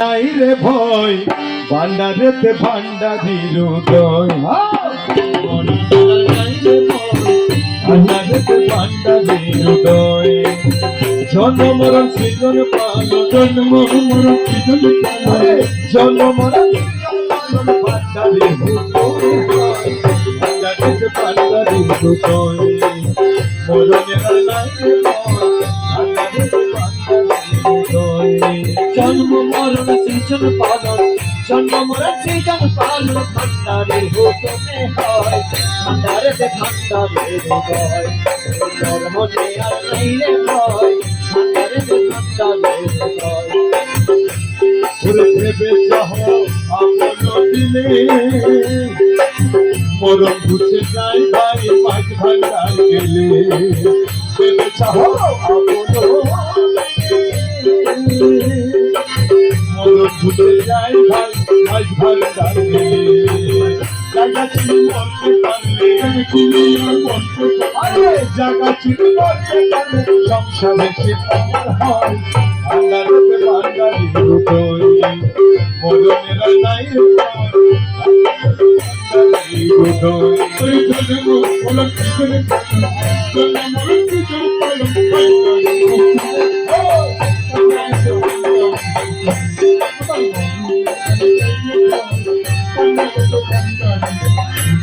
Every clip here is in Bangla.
নাই রে ভয় ভান্ডারেতে ভান্ডারির উদয় ভান্ডারেতে ভান্ডারির উদয় জন্ম মরণ সৃজন পালন জন্ম মরণ সৃজন সৃজন পালন জন্ম মরণ সৃজন পালন ভান্ডারে হুকুমে হয়। ভান্ডারে ভান্ডারে হৃদয় মরমনে আর নাই রে ভয়। ভান্ডারে ভান্ডারে মরণ বুঝে যাই ভাই পাঁচ ভান্ডার গেলে। মরণ বুঝে যাই ভাই পাঁচ ভান্ডার গেলে জায়গা ছিল মরতে পারলে তুমি আর মরতে পারলে জায়গা ছিল মরতে পারলে সংসারে সে আমার হয় ভান্ডারতে ভান্ডারি দুটোই মরণের নাই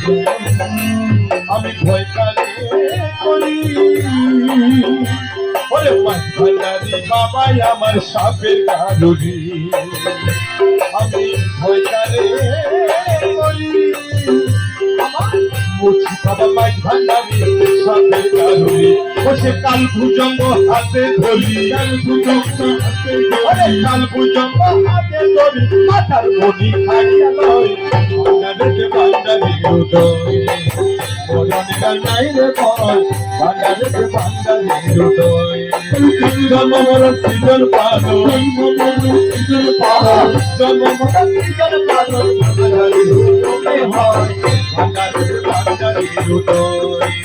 আমি ভয় কারে করি। ওরে ভান্ডারি বাবাই আমার সাপের কারুরি আমি ভয় কালে করি। মুছি বাবা মাই ভান্ডারি সাপের কারুরি বসে কাল ভুজঙ্গ হাতে ধরি। কাল ভুজঙ্গ হাতে ধরি। কাল ভুজঙ্গ হাতে ধরি মাথার মনি খাইয়া নাই রে জন্ম মরণ সৃজন পালো জন্ম মরণ সৃজন পালো। জন্ম মরণ সৃজন পালো হয়।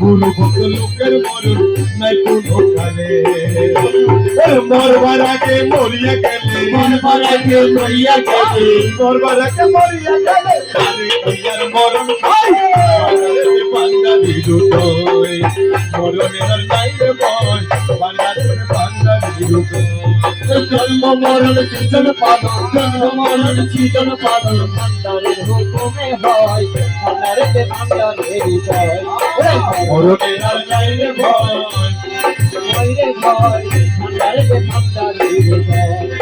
গুরু ভক্ত লোকের মরণ নাই তো লোকালে মরবার আগে মরিয়া গেলে। মরবার আগে মরিয়া গেলে। মরবার আগে মরিয়া গেলে। আরে মরণ খাই বান্দারি দুটোই মরণের নাই বয় দুটোই জন্ম মরণ সৃজন পাদ জন্ম মরণ সৃজন পালন ভান্ডারে হুকুমে হয়। ভান্ডারে ভান্ডারে জয় মরণের নাই রে ভয় রে ভয় ভান্ডারে ভান্ডারে হৃদয়